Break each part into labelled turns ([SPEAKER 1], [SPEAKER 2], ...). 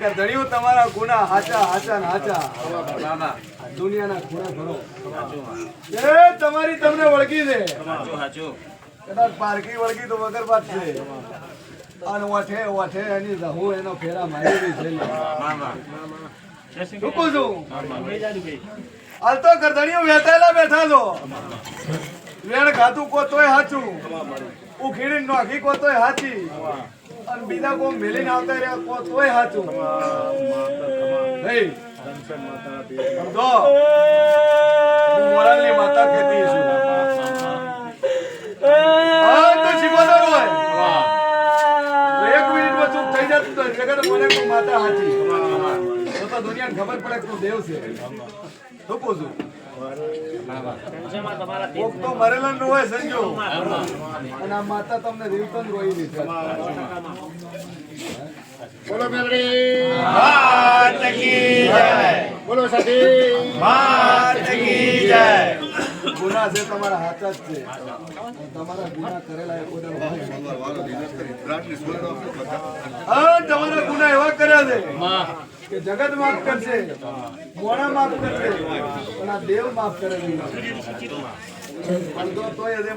[SPEAKER 1] કરધણીઓ તમારા ગુના હાચા હાચા હાચા. દુનિયાના ગુના ભરો એ, તમારી તમને વળગી છે. કદાચ પારકી વળગી તો વગર વાત છે. અને ઓઠે ઓઠે એની રહુ, એનો ફેરા મારી છે. ટૂંકું છું? હાલ તો કરધણીઓ વેચાયેલા બેઠા છો. વેણ ખાતું કો તોય હાચું. ઉખીડી નોખી કો તોય હાચી. અને બીજા કોમ મેલીને આવતા રહ્યા કો તોય હાચું. નહીં સમજો હું મોરાલની માતા કહેતી છું હા તો શીખવાડો હોય. એક મિનિટમાં ચૂપ થઈ જતું જગત મને કોઈ માતા હાચી. તો તો દુનિયાને ખબર પડે કે તું દેવ છે. શું કહું છું કોક તો મરેલા ન હોય સંજો અને આ માતા તમને રીવતન રોઈ છે.
[SPEAKER 2] બોલો મેલડી બોલો
[SPEAKER 1] ગુના છે તમારા હાથ જ છે. તમારા ગુના કરેલા એ તમારા ગુના એવા કર્યા છે. કે જગત માફ કરશે મોણા માફ કરશે, પણ આ દેવ માફ કરે નહીં. તો તોય હજે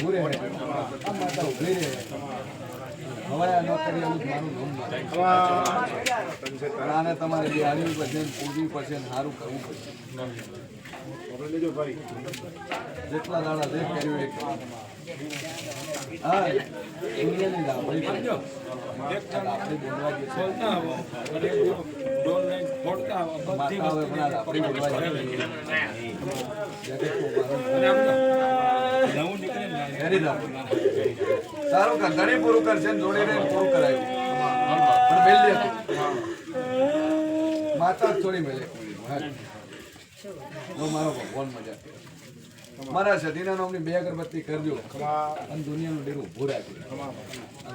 [SPEAKER 1] હું રહે. હવે આ નોકરીઓનું જ મારું નામ. પણ આને તમારે બિહારવી પડશે ને પડશે સારું કરવું પડશે. જેટલા દાડા જે કર્યું એ હા. સારું કર ઘણી પૂરું કરશે ને જોડે પૂરું કરાયું. માતા થોડી મેલે. મારો ભગવાન મજા મારા સધીના નામની બે અગરબત્તી કરજો અને દુનિયાનું ડેરું ભૂરા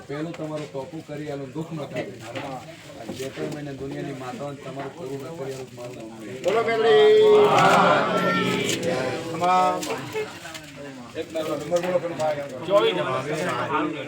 [SPEAKER 1] પહેલું તમારું ટોપું કરી આલું દુઃખ ન અને બે ત્રણ મહિને દુનિયાની માતા તમારું પૂરું ન કરી આલું મારું નામ
[SPEAKER 2] બોલો
[SPEAKER 1] એક નંબર બોલો પેલું ભાઈ. આગળ.